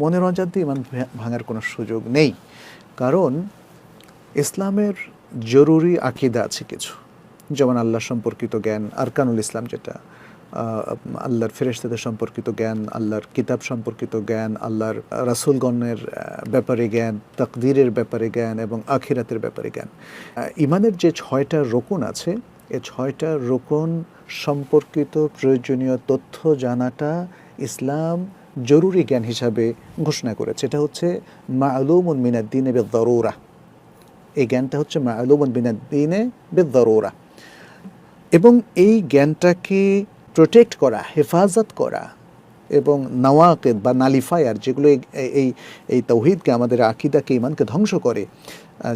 মনের অজান্তে ইমান ভা- ভাঙার কোনো সুযোগ নেই। কারণ ইসলামের জরুরি আকিদা আছে কিছু। যেমন আল্লাহ সম্পর্কিত জ্ঞান, আরকানুল ইসলাম যেটা আল্লাহর ফেরেশতাদের সম্পর্কিত জ্ঞান, আল্লাহর কিতাব সম্পর্কিত জ্ঞান, আল্লাহর রাসুলগণের ব্যাপারে জ্ঞান, তাকদীরের ব্যাপারে জ্ঞান এবং আখিরাতের ব্যাপারে জ্ঞান। ইমানের যে ছয়টা রোকন আছে, এ ছয়টা রোকন সম্পর্কিত প্রয়োজনীয় তথ্য জানাটা ইসলাম জরুরি জ্ঞান হিসাবে ঘোষণা করেছে। এটা হচ্ছে মালুমুন মিনাদ্দিনে বেদরুরা এই জ্ঞানটা হচ্ছে মালুমুন মিনাদ্দিনে বেদরুরা এবং এই জ্ঞানটাকে প্রোটেক্ট করা, হেফাজত করা এবং নওয়াকেদ বা নালিফায়ার যেগুলো এই- এই তৌহিদকে, আমাদের আকিদাকে ইমানকে ধ্বংস করে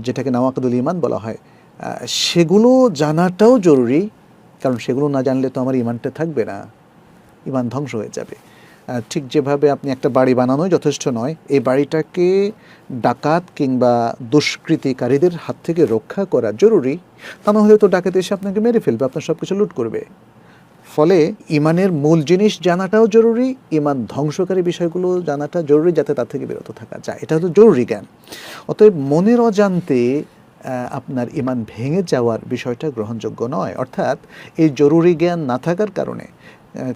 যেটাকে নওয়াকেদুল ইমান বলা হয় সেগুলো জানাটাও জরুরি। কারণ সেগুলো না জানলে তো আমার ইমানটা থাকবে না। ইমান ধ্বংস হয়ে যাবে। ঠিক যেভাবে আপনি একটা বাড়ি বানানোই যথেষ্ট নয়, এই বাড়িটাকে ডাকাত কিংবা দুষ্কৃতিকারীদের হাত থেকে রক্ষা করা জরুরি, তা না হলে তো ডাকাত এসে আপনাকে মেরে ফেলবে, আপনার সব কিছু লুট করবে। ফলে ইমানের মূল জিনিস জানাটাও জরুরি, ইমান ধ্বংসকারী বিষয়গুলো জানাটা জরুরি যাতে তার থেকে বিরত থাকা যায়। এটা হচ্ছে জরুরি জ্ঞান। অতএব মনের অজান্তে আপনার ইমান ভেঙে যাওয়ার বিষয়টা গ্রহণযোগ্য নয়। অর্থাৎ এই জরুরি জ্ঞান না থাকার কারণে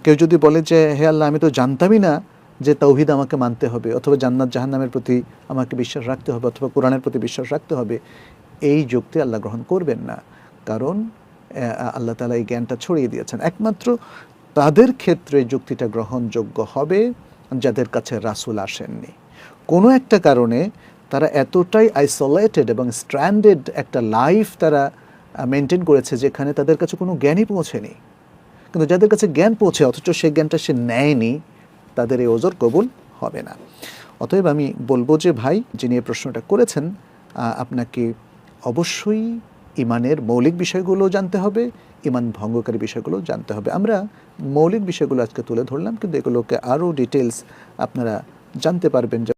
কেউ যদি বলে যে, হে আল্লাহ, আমি তো জানতামই না যে তৌহিদ আমাকে মানতে হবে, অথবা জান্নাত জাহান্নামের প্রতি আমাকে বিশ্বাস রাখতে হবে, অথবা কোরআনের প্রতি বিশ্বাস রাখতে হবে, এই যুক্তি আল্লাহ গ্রহণ করবেন না। কারণ আল্লাহ তালা এই জ্ঞানটা ছড়িয়ে দিয়েছেন। একমাত্র তাদের ক্ষেত্রে যুক্তিটা গ্রহণযোগ্য হবে যাদের কাছে রাসূল আসেননি। কোনো একটা কারণে তারা এতটাই আইসোলেটেড এবং স্ট্র্যান্ডেড একটা লাইফ তারা মেনটেন করেছে যেখানে তাদের কাছে কোনো জ্ঞানই পৌঁছেনি। কিন্তু যাদের কাছে জ্ঞান পৌঁছে, অথচ সেই জ্ঞানটা সে নেয়নি, তাদের এই ওজোর কবুল হবে না। অতএব আমি বলব যে ভাই, যিনি এই প্রশ্নটা করেছেন আপনাকে অবশ্যই ইমানের মৌলিক বিষয়গুলো জানতে হবে, ইমান ভঙ্গকারী বিষয়গুলো জানতে হবে। আমরা মৌলিক বিষয়গুলো আজকে তুলে ধরলাম, কিন্তু এগুলোকে আরও ডিটেলস আপনারা জানতে পারবেন